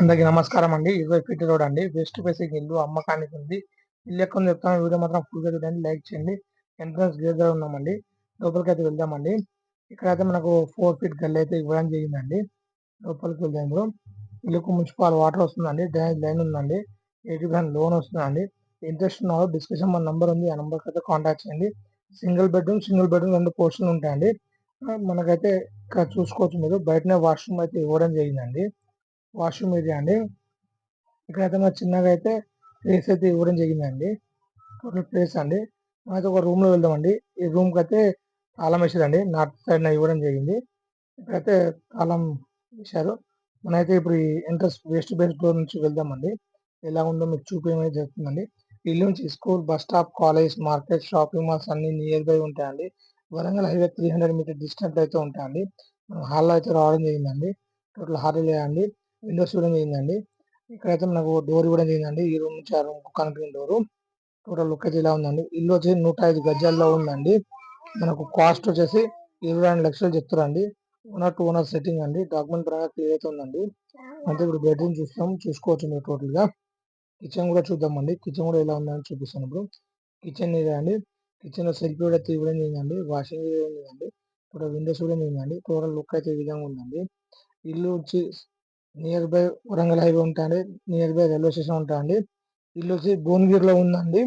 అందరికి నమస్కారం అండి. ఇదిగో ఫిట్ రోడ్ అండి వెస్ట్ ఫేసింగ్ ఇల్లు అమ్మకానికి ఉంది. ఇల్లు ఎక్కడ చెప్తాను. వీడియో మాత్రం ఫుల్గా చూడండి. లైక్ చేయండి. ఎంట్రన్స్ గేట్ దగ్గర ఉన్నామండి. లోపలికి అయితే వెళ్దామండి. ఇక్కడైతే మనకు ఫోర్ ఫీట్ గల్లి అయితే ఇవ్వడం జరిగిందండి. లోపలికి వెళ్దాం ఇప్పుడు. ఇల్లుకు మున్సిపల్ వాటర్ వస్తుందండి. డ్రైనేజ్ లైన్ ఉందండి. ఎయిటీ పర్సెంట్ లోన్ వస్తుందండి. ఇంట్రెస్ట్ ఉన్న డిస్క్రిప్షన్ మన నెంబర్ ఉంది. ఆ నెంబర్కి అయితే కాంటాక్ట్ చేయండి. సింగిల్ బెడ్రూమ్ సింగిల్ బెడ్రూమ్ రెండు పోర్షన్లు ఉంటాయండి. మనకైతే ఇక్కడ చూసుకోవచ్చు మీరు బయటనే వాష్రూమ్ అయితే ఇవ్వడం జరిగిందండి. వాష్రూమ్ ఏరియా అండి. ఇక్కడైతే మా చిన్నగా అయితే ప్లేస్ అయితే ఇవ్వడం జరిగిందండి. టోటల్ ప్లేస్ అండి. మనమైతే ఒక రూమ్లో వెళ్దామండి. ఈ రూమ్కి అయితే తాళం వేసేదండి నార్త్ సైడ్ ఇవ్వడం జరిగింది. ఇక్కడైతే తాళం వేశారు. మనమైతే ఇప్పుడు ఈ ఎంట్రన్స్ వెస్ట్ బేస్ డోర్ నుంచి వెళ్దామండి. ఎలా ఉందో మీకు చూపించడం జరుగుతుందండి. ఇల్లు నుంచి school bus stop college market shopping malls అన్ని నియర్ బై ఉంటాయండి. Warangal highway three hundred metre distance అయితే ఉంటాయండి. మనం హాల్లో అయితే రావడం జరిగిందండి. టోటల్ హాల్ అండి విండోస్ చూడడం జరిగిందండి ఇక్కడైతే మనకు డోర్ ఇవ్వడం జరిగిందండి. ఈ రూమ్ నుంచి ఆ room connecting door. Total look అయితే ఇలా ఉందండి. ఇల్లు వచ్చి నూట ఐదు గజాల్లో ఉందండి. మనకు కాస్ట్ వచ్చేసి ఇరవై రెండు లక్షలు చెప్తారండి ఓనర్ టు ఓనర్ సెట్టింగ్ అండి. డాక్యుమెంట్ పరంగా క్లియర్ అయితే ఉందండి. అంటే ఇప్పుడు బెడ్రూమ్ చూస్తాం. చూసుకోవచ్చు మీరు టోటల్గా. కిచెన్ కూడా చూద్దామండి. కిచెన్ కూడా ఎలా ఉందని చూపిస్తాను ఇప్పుడు. కిచెన్ ఇదే అండి. కిచెన్లో కూడా అయితే ఇవ్వడం జరిగిందండి. వాషింగ్ చేయడం ఉందండి. ఇక్కడ విండోస్ కూడా జరిగిందండి టోటల్ లుక్ అయితే ఈ విధంగా ఉందండి. ఇల్లు వచ్చి నియర్ బై వరంగల్ హైవే ఉంటాయండి నియర్ బై రైల్వే స్టేషన్ ఉంటాయండి ఇల్లు వచ్చి భువనగిరిలో ఉందండి.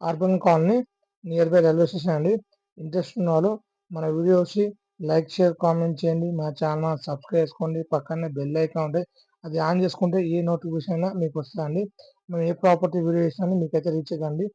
Urban colony nearby railway station అండి. ఇంట్రెస్ట్ ఉన్న వాళ్ళు మన వీడియో వచ్చి లైక్ షేర్ కామెంట్ చేయండి. మా ఛానల్ సబ్స్క్రైబ్ చేసుకోండి. పక్కనే బెల్ ఐకాన్ ఉంటే అది ఆన్ చేసుకుంటే ఏ నోటిఫికేషన్ అయినా మీకు వస్తుందండి. మేము ఏ ప్రాపర్టీ వీడియో చేసినా మీకైతే రీచ్ అవ్వండి